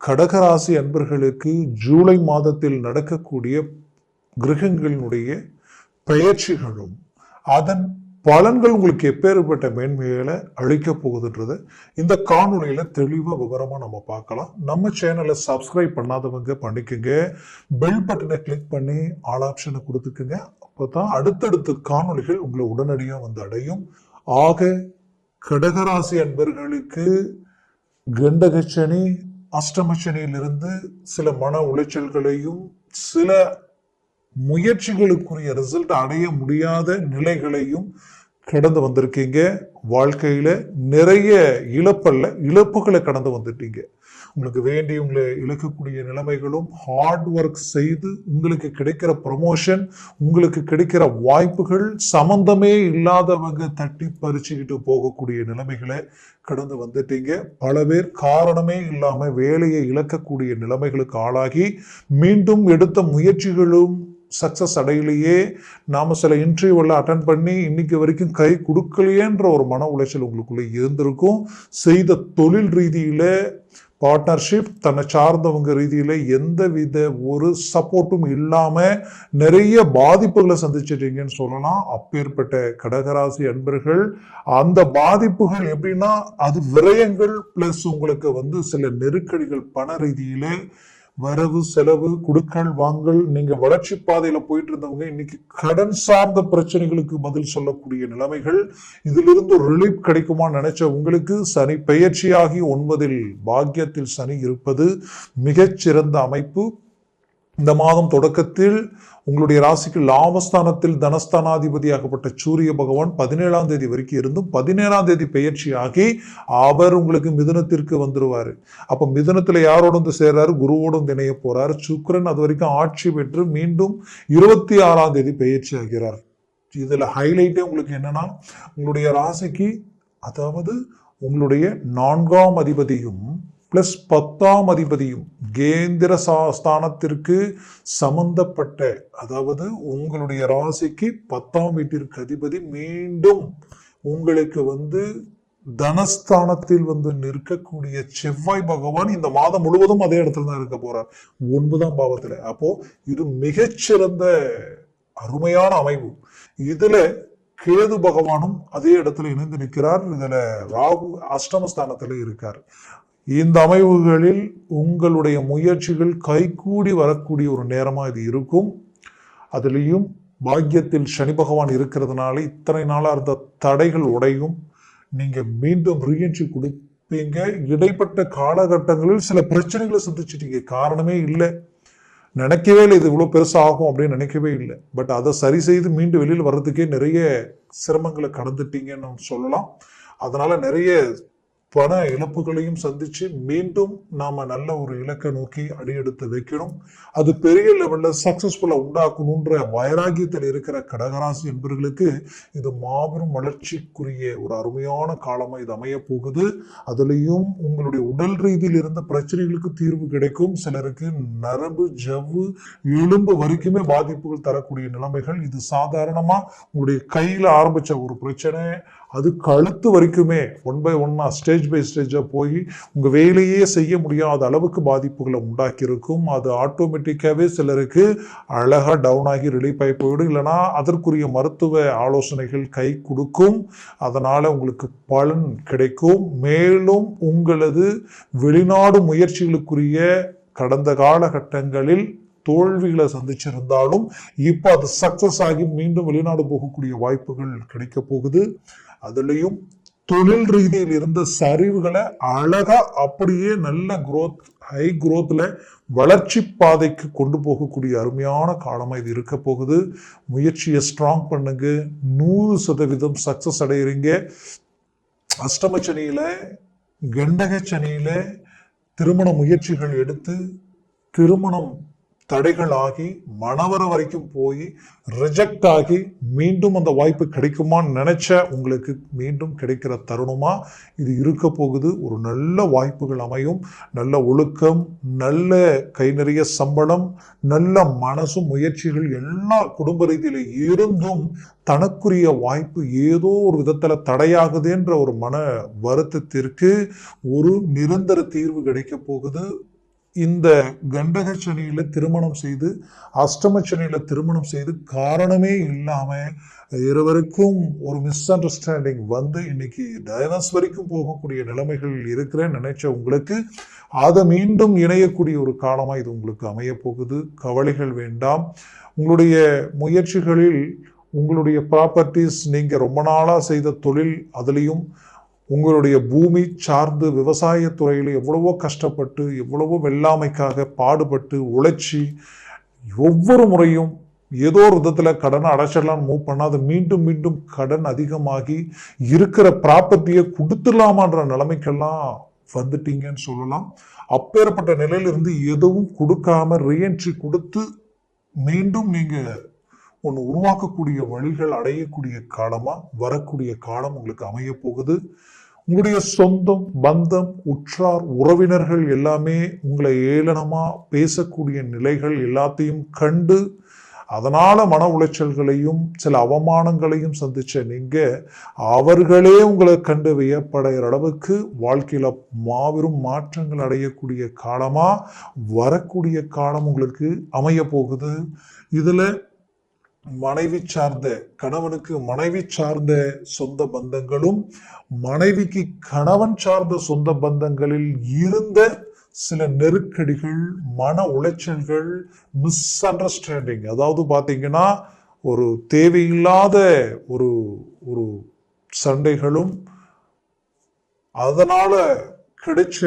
கடகராசி அன்பர்களுக்கு ஜூலை மாதத்தில் நடக்கக்கூடிய கிரகங்களினுடைய பெயர்ச்சிகளும் அதன் பலன்கள் உங்களுக்கு எப்பேற்பட்ட மேன்மைகளை அளிக்க போகுதுன்றத இந்த காணொளியில தெளிவா விவரமா நம்ம பார்க்கலாம். நம்ம சேனலை சப்ஸ்கிரைப் பண்ணாதவங்க பண்ணிக்கோங்க. பெல் பட்டனை கிளிக் பண்ணி ஆல் ஆப்ஷனை கொடுத்துக்குங்க. அப்பதான் அடுத்தடுத்த காணொளிகள் உங்களை உடனடியாக வந்து அடையும். ஆக கடகராசி அன்பர்களுக்கு கண்டகச்சனி அஷ்டமச்சனியிலிருந்து சில மன உளைச்சல்களையும் சில முயற்சிகளுக்குரிய ரிசல்ட் அடைய முடியாத நிலைகளையும் கடந்து வந்திருக்கீங்க. வாழ்க்கையில் நிறைய இழப்பல்ல இழப்புகளை கடந்து வந்துட்டீங்க. உங்களுக்கு வேண்டி உங்களை இழக்கக்கூடிய நிலைமைகளும் ஹார்ட் ஒர்க் செய்து உங்களுக்கு கிடைக்கிற ப்ரமோஷன் உங்களுக்கு கிடைக்கிற வாய்ப்புகள் சம்பந்தமே இல்லாதவங்க தட்டி பறிச்சுக்கிட்டு போகக்கூடிய நிலைமைகளை கடந்து வந்துட்டீங்க. பல பேர் காரணமே இல்லாமல் வேலையை இழக்கக்கூடிய நிலைமைகளுக்கு ஆளாகி மீண்டும் எடுத்த முயற்சிகளும் சக்ஸஸ் அடையிலேயே நாம் சில இன்டர்வியூவில் அட்டன் பண்ணி இன்னைக்கு வரைக்கும் கை கொடுக்கலையேன்ற ஒரு மன உளைச்சல் உங்களுக்குள்ளே இருந்திருக்கும். செய்த தொழில் ரீதியில் பார்ட்னர்ஷிப் தன்னை சார்ந்தவங்க ரீதியில் எந்த வித ஒரு சப்போர்ட்டும் இல்லாமல் நிறைய பாதிப்புகளை சந்திச்சிட்டீங்கன்னு சொல்லலாம். அப்பேற்பட்ட கடகராசி அன்பர்கள் அந்த பாதிப்புகள் எப்படின்னா அது விரயங்கள் ப்ளஸ் உங்களுக்கு வந்து சில நெருக்கடிகள் பண ரீதியிலே வரவு செலவு குடுக்கல் வாங்கல் நீங்க வளர்ச்சி பாதையில போயிட்டு இருந்தவங்க இன்னைக்கு கடன் சார்ந்த பிரச்சனைகளுக்கு பதில் சொல்லக்கூடிய நிலைமைகள். இதிலிருந்து ஒரு ரிலீஃப் கிடைக்குமா நினைச்ச உங்களுக்கு சனி பெயர்ச்சியாகி ஒன்பதில் பாக்கியத்தில் சனி இருப்பது மிகச்சிறந்த அமைப்பு. இந்த மாதம் தொடக்கத்தில் உங்களுடைய ராசிக்கு லாபஸ்தானத்தில் தனஸ்தானாதிபதியாகப்பட்ட சூரிய பகவான் பதினேழாம் தேதி வரைக்கும் இருந்தும் பதினேழாம் தேதி ஆகி அவர் உங்களுக்கு மிதுனத்திற்கு வந்துடுவார் அப்போ மிதுனத்தில் யாரோட வந்து சேர்றாரு? குருவோடும் திணைய இணைய சுக்கரன் அது வரைக்கும் ஆட்சி பெற்று மீண்டும் இருபத்தி ஆறாம் தேதி பயிற்சி ஆகிறார் இதில் ஹைலைட்டே உங்களுக்கு என்னன்னா உங்களுடைய ராசிக்கு அதாவது உங்களுடைய நான்காம் அதிபதியும் பிளஸ் பத்தாம் அதிபதியும் கேந்திர சா- ஸ்தானத்திற்கு சம்பந்தப்பட்ட அதாவது உங்களுடைய ராசிக்கு பத்தாம் வீட்டிற்கு அதிபதி மீண்டும் உங்களுக்கு வந்து தனஸ்தானத்தில் வந்து நிற்கக்கூடிய செவ்வாய் பகவான் இந்த மாதம் முழுவதும் அதே இடத்துல தான் இருக்க போறார். ஒன்பதாம் பாவத்துல. அப்போ இது மிகச்சிறந்த அருமையான அமைவு. இதுல கேது பகவானும் அதே இடத்துல இணைந்து நிற்கிறார். இதுல ராகு அஷ்டமஸ்தானத்துல இருக்கார். இந்த அமைவுகளில் உங்களுடைய முயற்சிகள் கைகூடி வரக்கூடிய ஒரு நேரமாக இது இருக்கும். அதுலேயும் பாக்கியத்தில் சனி பகவான் இருக்கிறதுனால இத்தனை நாளாக இருந்த தடைகள் உடையும். நீங்கள் மீண்டும் ரீஎன்ட்ரி கொடுப்பீங்க. இடைப்பட்ட காலகட்டங்களில் சில பிரச்சனைகளை சந்திச்சிட்டீங்க. காரணமே இல்லை. நினைக்கவே இல்லை இது இவ்வளோ பெருசாகும் அப்படின்னு நினைக்கவே இல்லை. பட் அதை சரி செய்து மீண்டும் வெளியில் வர்றதுக்கே நிறைய சிரமங்களை கடந்துட்டீங்கன்னு சொல்லலாம். அதனால் நிறைய பண இழப்புகளையும் சந்திச்சு மீண்டும் நாம நல்ல ஒரு இலக்கை நோக்கி அடியெடுத்து வைக்கணும். அது பெரிய லெவல்ல சக்சஸ்ஃபுல்லா உண்டாக்கணுன்ற வைராகியத்தில் இருக்கிற கடகராசி என்பவர்களுக்கு இது மாபெரும் வளர்ச்சிக்குரிய ஒரு அருமையான காலமா இது அமைய போகுது. அதுலயும் உங்களுடைய உடல் ரீதியில் இருந்த பிரச்சனைகளுக்கு தீர்வு கிடைக்கும். சிலருக்கு நரம்பு ஜவ்வு எலும்பு வரைக்குமே பாதிப்புகள் தரக்கூடிய நிலைமைகள் இது சாதாரணமா உங்களுடைய கையில ஆரம்பிச்ச ஒரு பிரச்சனை அது கழுத்து வரைக்குமே ஒன் பை ஒன்னா ஸ்டேஜ் பை ஸ்டேஜாக போய் உங்கள் வேலையே செய்ய முடியாத அளவுக்கு பாதிப்புகளை உண்டாக்கியிருக்கும். அது ஆட்டோமேட்டிக்காகவே சிலருக்கு அழகாக டவுன் ஆகி ரிலீஃப் ஆகி போயிடும். இல்லைன்னா அதற்குரிய மருத்துவ ஆலோசனைகள் கை கொடுக்கும். அதனால் உங்களுக்கு பலன் கிடைக்கும். மேலும் உங்களது வெளிநாடு முயற்சிகளுக்குரிய கடந்த காலகட்டங்களில் தோல்விகளை சந்திச்சிருந்தாலும் இப்போ அது சக்ஸஸ் ஆகி மீண்டும் வெளிநாடு போகக்கூடிய வாய்ப்புகள் கிடைக்க போகுது. அதுலயும் தொழில் ரீதியில் இருந்த சரிவுகளை அழகா அப்படியே நல்ல குரோத் ஹை குரோத்தில் வளர்ச்சி பாதைக்கு கொண்டு போகக்கூடிய அருமையான காலமாக இது இருக்க போகுது. முயற்சியை ஸ்ட்ராங் பண்ணுங்க. நூறு சதவீதம் சக்சஸ் அடைகிறீங்க அஷ்டமச்சனியில கண்டக சனியில திருமண முயற்சிகள் எடுத்து திருமணம் தடைகளாகி ஆகி மணவர வரைக்கும் போய் ரிஜெக்ட் ஆகி மீண்டும் அந்த வாய்ப்பு கிடைக்குமான்னு நினச்ச உங்களுக்கு மீண்டும் கிடைக்கிற தருணமாக இது இருக்க போகுது. ஒரு நல்ல வாய்ப்புகள் அமையும். நல்ல ஒழுக்கம் நல்ல கை நிறைய சம்பளம் நல்ல மனசும் முயற்சிகள் எல்லா குடும்ப ரீதியில் இருந்தும் தனக்குரிய வாய்ப்பு ஏதோ ஒரு விதத்தில் தடையாகுதுன்ற ஒரு மன வருத்தத்திற்கு ஒரு நிரந்தர தீர்வு கிடைக்க போகுது. இந்த கண்டக சனியில் திருமணம் செய்து அஷ்டம சனியில் திருமணம் செய்து காரணமே இல்லாமல் இருவருக்கும் ஒரு மிஸ் அண்டர்ஸ்டாண்டிங் வந்து இன்னைக்கு டைவர்ஸ் வரைக்கும் போகக்கூடிய நிலைமைகள் இருக்கிறேன்னு நினைச்ச உங்களுக்கு அதை மீண்டும் இணையக்கூடிய ஒரு காலமாக இது உங்களுக்கு அமைய போகுது கவலைகள் வேண்டாம். உங்களுடைய முயற்சிகளில் உங்களுடைய ப்ராப்பர்ட்டிஸ் நீங்கள் ரொம்ப நாளாக செய்த தொழில் அதுலேயும் உங்களுடைய பூமி சார்ந்து விவசாயத்துறையில் எவ்வளவோ கஷ்டப்பட்டு எவ்வளவோ வெள்ளாமைக்காக பாடுபட்டு உழைச்சி ஒவ்வொரு முறையும் ஏதோ ஒரு விதத்தில் கடனை அடைச்சிடலாம்னு மூவ் பண்ணால் அது மீண்டும் மீண்டும் கடன் அதிகமாகி இருக்கிற ப்ராப்பர்ட்டியை கொடுத்துடலாமான்ற நிலைமைக்கெல்லாம் வந்துட்டீங்கன்னு சொல்லலாம். அப்பேற்பட்ட நிலையிலிருந்து எதுவும் கொடுக்காம ரீஎன்ட்ரி கொடுத்து மீண்டும் நீங்கள் ஒன்று உருவாக்கக்கூடிய வழிகள் அடையக்கூடிய காலமாக வரக்கூடிய காலம் உங்களுக்கு அமைய போகுது. உங்களுடைய சொந்தம் பந்தம் உற்றார் உறவினர்கள் எல்லாமே உங்களை ஏளனமாக பேசக்கூடிய நிலைகள் எல்லாத்தையும் கண்டு அதனால் மன உளைச்சல்களையும் சில அவமானங்களையும் சந்திச்ச நீங்கள் அவர்களே உங்களை கண்டு வியப்படைகிற அளவுக்கு வாழ்க்கையில் மாபெரும் மாற்றங்கள் அடையக்கூடிய காலமாக வரக்கூடிய காலம் உங்களுக்கு அமைய போகுது. இதில் மனைவி சார்ந்த கணவனுக்கு மனைவி சார்ந்த சொந்த பந்தங்களும் மனைவிக்கு கணவன் சார்ந்த சொந்த பந்தங்களில் இருந்த சில நெருக்கடிகள் மன உளைச்சல்கள் மிஸ் அண்டர்ஸ்டாண்டிங் அதாவது பார்த்தீங்கன்னா ஒரு தேவையில்லாத ஒரு ஒரு சண்டைகளும் அதனால் கிடைச்ச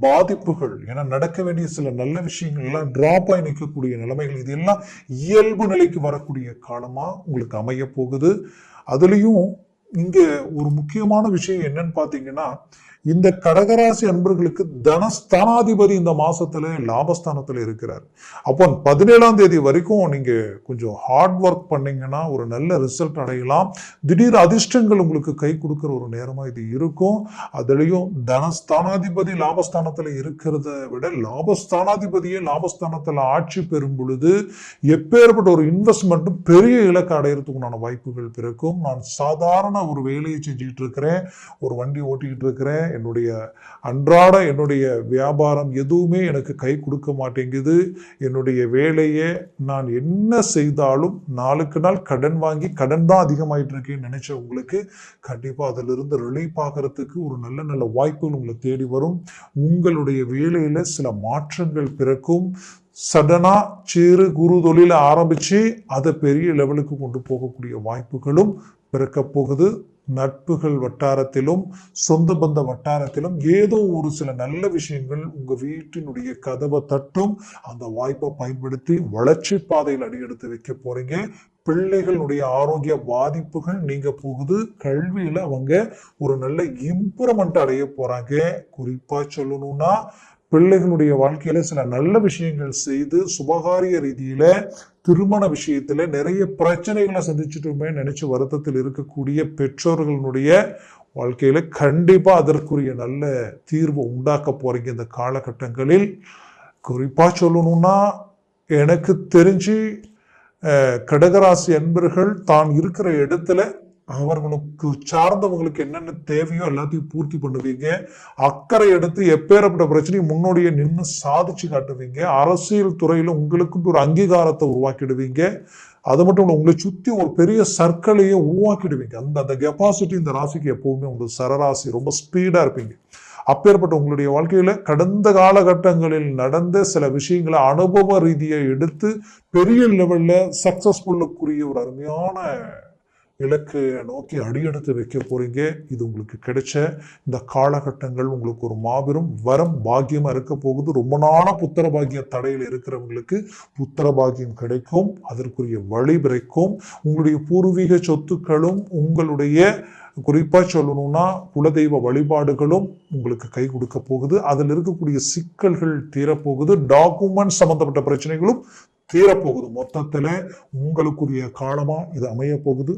பாதிப்புகள் ஏன்னா நடக்க வேண்டிய சில நல்ல விஷயங்கள் எல்லாம் டிராப் ஆகி நிற்கக்கூடிய நிலைமைகள் இது எல்லாம் இயல்பு நிலைக்கு வரக்கூடிய காலமாக உங்களுக்கு அமைய போகுது. அதுலேயும் இங்கே ஒரு முக்கியமான விஷயம் என்னன்னு பார்த்தீங்கன்னா இந்த கடகராசி அன்பர்களுக்கு தனஸ்தானாதிபதி இந்த மாசத்துல லாபஸ்தானத்துல இருக்கிறார். அப்போ பதினேழாம் தேதி வரைக்கும் நீங்க கொஞ்சம் ஹார்ட் ஒர்க் பண்ணீங்கன்னா ஒரு நல்ல ரிசல்ட் அடையலாம். திடீர் அதிர்ஷ்டங்கள் உங்களுக்கு கை கொடுக்குற ஒரு நேரமா இது இருக்கும். அதுலயும் தனஸ்தானாதிபதி லாபஸ்தானத்துல இருக்கிறத விட லாபஸ்தானாதிபதியே லாபஸ்தானத்துல ஆட்சி பெறும் பொழுது எப்பேற்பட்ட ஒரு இன்வெஸ்ட்மெண்ட்டும் பெரிய இலக்கு அடையிறதுக்குண்டான வாய்ப்புகள் பிறக்கும். நான் சாதாரண ஒரு வேலையை செஞ்சுக்கிட்டு இருக்கிறேன் ஒரு வண்டி ஓட்டிக்கிட்டு இருக்கிறேன் என்னுடைய அன்றாட என்னுடைய வியாபாரம் எதுவுமே எனக்கு கை கொடுக்க மாட்டேங்குது. என்னுடைய வேலையை நான் என்ன செய்தாலும் நாளுக்கு நாள் கடன் வாங்கி கடன் தான் அதிகமாயிட்டு இருக்கேன்னு நினைச்ச உங்களுக்கு கண்டிப்பாக அதிலிருந்து ரிலீஃப் ஆகிறதுக்கு ஒரு நல்ல நல்ல வாய்ப்புகள் உங்களை தேடி வரும். உங்களுடைய வேலையில் சில மாற்றங்கள் பிறக்கும். சடனாக சிறு குறு தொழிலை ஆரம்பித்து அதை பெரிய லெவலுக்கு கொண்டு போகக்கூடிய வாய்ப்புகளும் பிறக்கப் போகுது. நட்புகள் வட்டாரத்திலும் சொந்த பந்த வட்டாரத்திலும் ஏதோ ஒரு சில நல்ல விஷயங்கள் உங்கள் வீட்டினுடைய கதவை தட்டும். அந்த வாய்ப்பை பயன்படுத்தி வளர்ச்சி பாதையில் அடியெடுத்து வைக்க போகிறீங்க பிள்ளைகளுடைய ஆரோக்கிய பாதிப்புகள் நீங்க போகுது. கல்வியில் அவங்க ஒரு நல்ல இம்ப்ரூவ்மெண்ட் அடைய போகிறாங்க குறிப்பாக சொல்லணும்னா பிள்ளைகளுடைய வாழ்க்கையில சில நல்ல விஷயங்கள் செய்து சுபகாரிய ரீதியில திருமண விஷயத்துல நிறைய பிரச்சனைகளை சந்திச்சுட்டுமே நினைச்சு வருத்தத்தில் இருக்கக்கூடிய பெற்றோர்களுடைய வாழ்க்கையில கண்டிப்பா அதற்குரிய நல்ல தீர்வு உண்டாக்க போறீங்க இந்த காலகட்டங்களில். குறிப்பா சொல்லணும்னா எனக்கு தெரிஞ்சு கடகராசி அன்பர்கள் தான் இருக்கிற இடத்துல அவர்களுக்கு சார்ந்தவங்களுக்கு என்னென்ன தேவையோ எல்லாத்தையும் பூர்த்தி பண்ணுவீங்க. அக்கறை எடுத்து எப்பேறப்பட்ட பிரச்சனையும் முன்னோடியே நின்று சாதிச்சு காட்டுவீங்க. அரசியல் துறையில் உங்களுக்கும் ஒரு அங்கீகாரத்தை உருவாக்கிடுவீங்க. அது மட்டும் இல்லை உங்களை சுற்றி ஒரு பெரிய சர்க்கிளையே உருவாக்கிடுவீங்க. அந்த அந்த கெப்பாசிட்டி இந்த ராசிக்கு எப்போவுமே உங்களுக்கு சரராசி ரொம்ப ஸ்பீடாக இருப்பீங்க. அப்பேற்பட்ட உங்களுடைய வாழ்க்கையில் கடந்த காலகட்டங்களில் நடந்த சில விஷயங்களை அனுபவ ரீதியை எடுத்து பெரிய லெவலில் சக்சஸ்ஃபுல்லுக்குரிய ஒரு அருமையான இலக்கு நோக்கி அடியெடுத்து வைக்க போகிறீங்க இது உங்களுக்கு கிடைச்ச இந்த காலகட்டங்கள் உங்களுக்கு ஒரு மாபெரும் வரம் பாக்கியமாக இருக்க போகுது. ரொம்ப நாளாக புத்திர பாக்கிய தடையில் இருக்கிறவங்களுக்கு புத்திர பாக்கியம் கிடைக்கும். அதற்குரிய வழி பிறக்கும். உங்களுடைய பூர்வீக சொத்துக்களும் உங்களுடைய குறிப்பாக சொல்லணும்னா குலதெய்வ வழிபாடுகளும் உங்களுக்கு கை கொடுக்க போகுது. அதில் இருக்கக்கூடிய சிக்கல்கள் தீரப்போகுது. டாக்குமெண்ட் சம்மந்தப்பட்ட பிரச்சனைகளும் தீரப்போகுது. மொத்தத்தில் உங்களுக்குரிய காலமாக இது அமைய போகுது.